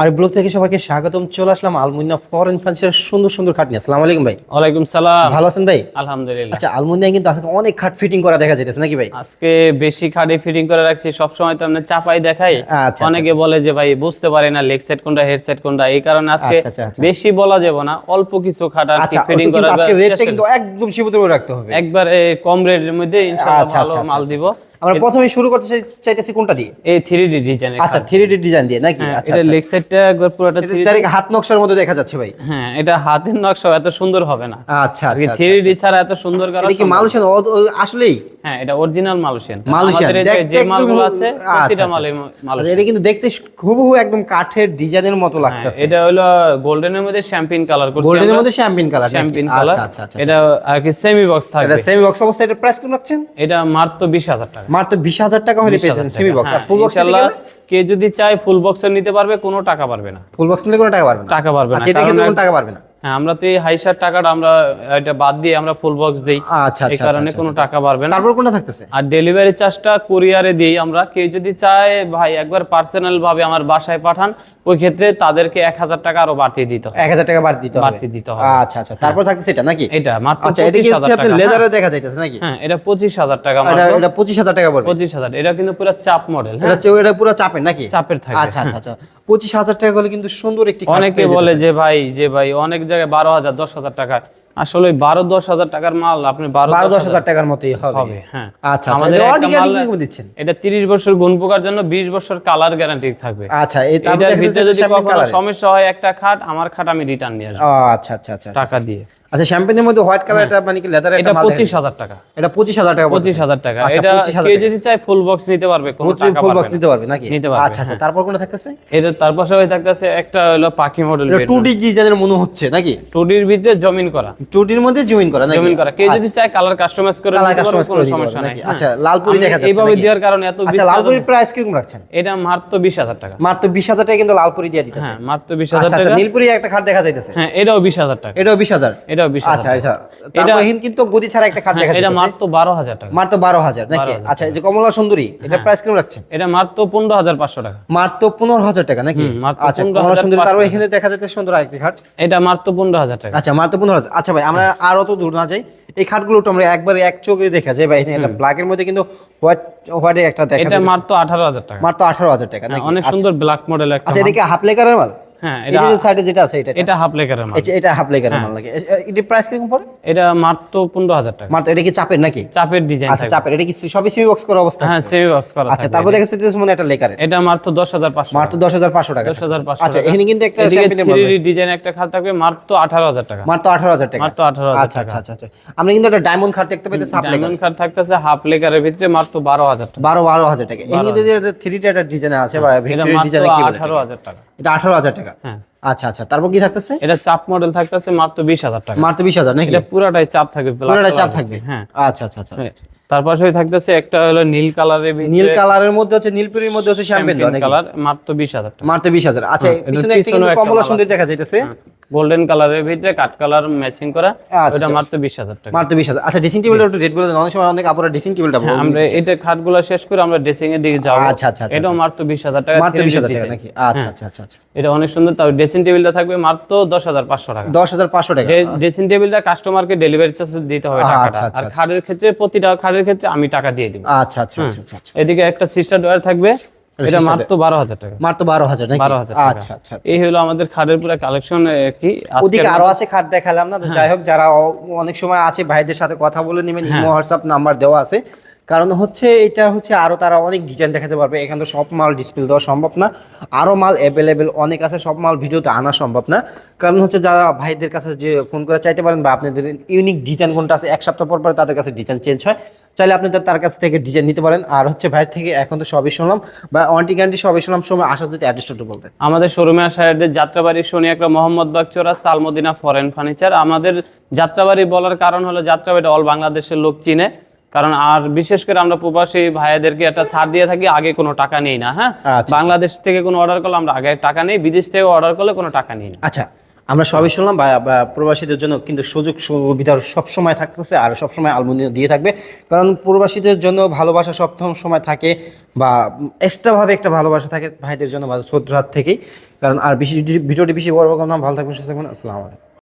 আর blog থেকে সবাইকে স্বাগতম চলে আসলাম আলমুনিয়া ফরেন ফার্নিচার সুন্দর সুন্দর খাট নিয়ে। আসসালামু আলাইকুম ভাই। ওয়ালাইকুম সালাম। ভালো আছেন ভাই? আলহামদুলিল্লাহ। আচ্ছা আলমুনিয়া কিন্তু আজকে অনেক খাট ফিটিং করা দেখা যাইতেছে নাকি ভাই? আজকে বেশি খাটে ফিটিং করে রাখছি সব সময় তো আমরা চাপাই দেখাই। আচ্ছা, অনেকে বলে যে ভাই বুঝতে পারে না লেগ সেট কোনটা হেড সেট কোনটা এই কারণে আজকে আচ্ছা, আচ্ছা, আচ্ছা। বেশি বলা যাবে না অল্প কিছু খাট আর আচ্ছা ফিটিং করা আজকে রেটটা কিন্তু একদম সীমিত করে রাখতে হবে। একবার কম রেটের মধ্যে ইনশাআল্লাহ আচ্ছা, ভালো আচ্ছা, মাল আচ্ছা, দিব। আমরা প্রথমে শুরু করতে চাইতেছি কোনটা দিয়ে? এই 3D ডিজাইন আচ্ছা থ্রি ডি ডিজাইন দিয়ে নাকি? আচ্ছা এটা লেগ সেটটা একবার পুরোটা 3D ডাইরেক্ট হাত নকশার মধ্যে দেখা যাচ্ছে ভাই। হ্যাঁ এটা হাতের নকশা এত সুন্দর হবে না। আচ্ছা আর কি আচ্ছা 3D ছাড়া এত সুন্দর করা এটা কি ও- আসলেই? হ্যাঁ এটা অরিজিনাল আমাদের এই যে- মালগুলো আছে আচ্ছা, প্রতিটা আচ্ছা, মালে আচ্ছা। আচ্ছা, এটা কিন্তু দেখতে হুবহু একদম কাঠের ডিজাইনের মতো লাগতেছে। এটা হলো গোল্ডেনের মধ্যে শ্যাম্পিন কালার করছি গোল্ডেনের মধ্যে শ্যাম্পিন কালার শ্যাম্পিন আচ্ছা কালার আচ্ছা আচ্ছা এটা আর কি সেমি বক্স থাকবে। এটা সেমি বক্স অবস্থা এটা প্রাইস কেমন রাখছেন? এটা মাত্র 20000 টাকা। মাত্র বিশ হাজার টাকা হলে পেয়েছেন সেমি বক্স আর হ্যাঁ, ফুল বক্স ইনশাআল্লাহ কে যদি চায় ফুল বক্সের নিতে পারবে কোনো টাকা পারবে না। ফুল বক্স নিলে কোনো টাকা পারবে না। টাকা পারবে না সেটা কিন্তু কোনো টাকা পারবে না। হ্যাঁ আমরা তো এই হাইসার টাকাটা আমরা এটা বাদ দিয়ে আমরা ফুল বক্স দেই। আচ্ছা এই আচ্ছা কারণে আচ্ছা, কোনো টাকা পারবে না। তারপর কোনটা থাকতেছে? আর ডেলিভারি চার্জটা কুরিয়ারে দিই আমরা। কেউ যদি চায় ভাই একবার পার্সোনাল ভাবে আমার বাসায় পাঠান ওই ক্ষেত্রে তাদেরকে এক হাজার টাকা আরও বাড়তি দিতে হবে। এক হাজার টাকা বাড়তি দিতে বাড়তি দিতে হবে। আচ্ছা আচ্ছা তারপর থাকতেছে এটা নাকি? এটা মাত্র আচ্ছা এটা কি হচ্ছে আপনি লেদারে দেখা যাইতেছে নাকি? হ্যাঁ এটা পঁচিশ হাজার টাকা এটা এটা পঁচিশ হাজার টাকা পড়বে? পঁচিশ হাজার এটা কিন্তু পুরো চাপ মডেল এটা এটা পুরো চাপের নাকি? চাপের থাকে। আচ্ছা আচ্ছা আচ্ছা। পঁচিশ হাজার টাকা হলে কিন্তু সুন্দর একটি অনেকে বলে যে ভাই যে ভাই অনেক জায়গায় বারো হাজার দশ হাজার টাকা আসলে বারো দশ হাজার টাকার মাল আপনি বারো বারো দশ হাজার টাকার মতোই হবে। হ্যাঁ। আচ্ছা আচ্ছা আমাদের দিচ্ছেন? এটা তিরিশ বছর গুণ পোকার জন্য বিশ বছর কালার গ্যারান্টি থাকবে। আচ্ছা এটার ভিতরে যদি কখনো সমস্যা হয় একটা খাট আমার খাট আমি রিটার্ন নিয়ে আসব। আচ্ছা আচ্ছা আচ্ছা টাকা দিয়ে। আচ্ছা শ্যাম্পেনের মধ্যে হোয়াইট কালার এটা মানে কি লেদার এটা পঁচিশ হাজার টাকা। এটা পঁচিশ হাজার টাকা পঁচিশ হাজার টাকা। আচ্ছা, এটা 25,000 টাকা। যদি চায় ফুল বক্স নিতে পারবে কোনো টাকা ফুল বক্স নিতে পারবে নাকি? নিতে পারবে, আচ্ছা আচ্ছা তারপর কোনটা থাকতেছে? এটা তার পাশে হয়ে থাকতেছে একটা হলো পাখি মডেল এটা ডিজাইনের মনে হচ্ছে নাকি? ভিতরে জমিন করা। মধ্যে জয়েন করা নাকি? জমিন করা। কেউ যদি চায় কালার কাস্টমাইজ করে কালার কাস্টমাইজ করে সমস্যা নাই। হ্যাঁ। আচ্ছা লালপুরি দেখা যাচ্ছে এইভাবে দেওয়ার কারণে এত আচ্ছা লালপুরির প্রাইস রাখছেন? এটা মাত্র বিশ হাজার টাকা। মাত্র বিশ হাজার টাকা কিন্তু লালপুরি দিয়ে দিতেছে। হ্যাঁ মাত্র বিশ হাজার আচ্ছা আচ্ছা টাকা। নীলপুরি একটা খাট দেখা যাইতেছে। হ্যাঁ এটাও বিশ হাজার টাকা। এটাও বিশ হাজার। এটাও বিশ আচ্ছা আচ্ছা। তারপর হিন কিন্তু গদি ছাড়া একটা খাট দেখা হ্যাঁ, এটা মাত্র বারো হাজার টাকা। মাত্র বারো হাজার নাকি? আচ্ছা এই যে কমলা সুন্দরী এটা প্রাইস কীরকম রাখছেন এটা মাত্র পনেরো হাজার পাঁচশো টাকা। মাত্র পনেরো হাজার টাকা নাকি? আচ্ছা কমলা সুন্দরী তারপর এখানে দেখা যাচ্ছে সুন্দর আরেকটি খাট। এটা মাত্র পনেরো হাজার টাকা। আচ্ছা মাত্র পনেরো হাজার। আচ্ছা ভাই আমরা আর অত দূর না যাই। এই খাটগুলো তো আমরা একবার এক চোখে দেখা যায় ভাই এখানে ব্ল্যাকের মধ্যে কিন্তু হোয়াইট হোয়াইটের একটা দেখা এটা মাত্র আঠারো হাজার টাকা। মাত্র আঠারো হাজার টাকা নাকি? অনেক সুন্দর ব্ল্যাক মডেল একটা আচ্ছা এটা কি হাফ লেকারের মাল? হ্যাঁ এটা সাইডে যেটা আছে এটা এটা হাফ লেকারের মাল। আচ্ছা, এটা হাফ লেকারের মাল নাকি এটা প্রাইস কীরকম পড়ে? এটা মাত্র টাকা। মাত্র এটা কি চাপের নাকি? চাপের ডিজাইন আচ্ছা চাপের এটা কি সবই সেমি বক্স করা অবস্থা হ্যাঁ সেমি বক্স করা আচ্ছা তারপর দেখা যাচ্ছে মনে হয় লেকারের এটা মাত্র মাত্র পাঁচশো টাকা। পাঁচশো আচ্ছা এখানে কিন্তু একটা মাল ডিজাইন খাল থাকবে মাত্র আঠারো হাজার টাকা। মাত্র টাকা। মাত্র আঠারো হাজার আচ্ছা আচ্ছা আচ্ছা আমরা কিন্তু একটা ডায়মন্ড খাট দেখতে লেকার ডায়মন্ড কার্ড থাকতেছে হাফ লেকারের ভিতরে মাত্র বারো হাজার টাকা। বারো বারো হাজার টাকা। এর মধ্যে যে থ্রি একটা ডিজাইন আছে বা ডিজাইন কি বলে হাজার টাকা। এটা আঠারো হাজার টাকা। হ্যাঁ। আচ্ছা আচ্ছা তারপর কি থাকতেছে? এটা চাপ মডেল থাকতেছে মাত্র বিশ হাজার টাকা। মাত্র বিশ হাজার নাকি? এটা পুরাটাই চাপ থাকবে পুরাটাই চাপ থাকবে। হ্যাঁ। আচ্ছা আচ্ছা আচ্ছা আচ্ছা। তার পাশে থাকতেছে একটা হলো নীল কালারের নীল কালারের মধ্যে হচ্ছে নীলপুরির মধ্যে হচ্ছে শ্যাম্পেন কালার মাত্র বিশ হাজার টাকা। মাত্র বিশ হাজার। আচ্ছা হ্যাঁ, পিছনে একটা কমলা সুন্দর। দেখা যাইতেছে। গোল্ডেন কালারের ভিতরে কাট কালার ম্যাচিং করা আচ্ছা, ওটা আচ্ছা। মাত্র বিশ হাজার টাকা। মাত্র বিশ হাজার। আচ্ছা ড্রেসিং টেবিলটা একটু রেট বলে দেন। অনেক সময় অনেক আপুরা ড্রেসিং টেবিলটা হ্যাঁ, আমরা এটা খাটগুলো শেষ করে আমরা ড্রেসিং এর দিকে যাব। আচ্ছা, আচ্ছা, আচ্ছা, এটাও মাত্র বিশ হাজার টাকা মাত্র 3D বিশ হাজার টাকা নাকি? আচ্ছা আচ্ছা আচ্ছা আচ্ছা। এটা অনেক সুন্দর তাও ড্রেসিং টেবিলটা থাকবে মাত্র দশ হাজার পাঁচশো টাকা। দশ হাজার পাঁচশো টাকা। ড্রেসিং টেবিলটা কাস্টমারকে ডেলিভারি চার্জ দিতে হবে আচ্ছা, টাকাটা। আচ্ছা, আর খাটের ক্ষেত্রে প্রতিটা খাটের ক্ষেত্রে আমি টাকা দিয়ে দিব। আচ্ছা আচ্ছা আচ্ছা আচ্ছা আচ্ছা। এদিকে একটা সিস্টার ডয়ার থাকবে। এটা মাত্র বারো হাজার টাকা। মাত্র বারো হাজার নাকি? বারো হাজার আচ্ছা আচ্ছা এই হলো আমাদের খাটের পুরো কালেকশন কি ওদিকে আরও আছে খাট দেখালাম না তো হ্যাঁ। যাই হোক যারা অনেক সময় আছে ভাইদের সাথে কথা বলে নেবেন ইমো হোয়াটসঅ্যাপ নাম্বার দেওয়া আছে। কারণ হচ্ছে এটা হচ্ছে আরও তারা অনেক ডিজাইন দেখাতে পারবে। এখানে তো সব মাল ডিসপ্লে দেওয়া সম্ভব না। আরও মাল অ্যাভেলেবেল অনেক আছে, সব মাল ভিডিওতে আনা সম্ভব না। কারণ হচ্ছে যারা ভাইদের কাছে যে ফোন করে চাইতে পারেন বা আপনাদের ইউনিক ডিজাইন কোনটা আছে, এক সপ্তাহ পর পর তাদের কাছে ডিজাইন চেঞ্জ হয়। চাইলে আপনি তার- কাছ থেকে ডিজাইন নিতে পারেন। আর হচ্ছে ভাইয়ের থেকে এখন তো সবই শুনলাম, বা ওয়ান্টি গ্যারান্টি সবই শুনলাম, সময় আসা যদি অ্যাড্রেসটা একটু আমাদের শোরুমে আসা অ্যাড্রেস যাত্রাবাড়ি শনি একটা মোহাম্মদ বাগ চোরাস তালমদিনা ফরেন ফার্নিচার আমাদের যাত্রাবাড়ি বলার কারণ হলো যাত্রাবাড়ি অল বাংলাদেশের লোক চিনে। কারণ আর বিশেষ করে আমরা প্রবাসী ভাইয়াদেরকে একটা ছাড় দিয়ে থাকি আগে কোনো টাকা নেই না হ্যাঁ? আচ্ছা, বাংলাদেশ থেকে কোনো অর্ডার করলে আমরা আগে টাকা নেই বিদেশ থেকে অর্ডার করলে কোনো টাকা নেই আচ্ছা আমরা সবই শুনলাম প্রবাসীদের জন্য কিন্তু সুযোগ সুবিধা সবসময় থাকতেছে আর সবসময় আলমুনিয়া দিয়ে থাকবে। কারণ প্রবাসীদের জন্য ভালোবাসা সব সময় থাকে বা এক্সট্রাভাবে একটা ভালোবাসা থাকে ভাইদের জন্য বা শ্রদ্ধার থেকেই। কারণ আর বেশি ভিডিওটি বেশি বড় করলাম ভালো থাকবেন সুস্থ থাকবেন আসসালামু আলাইকুম।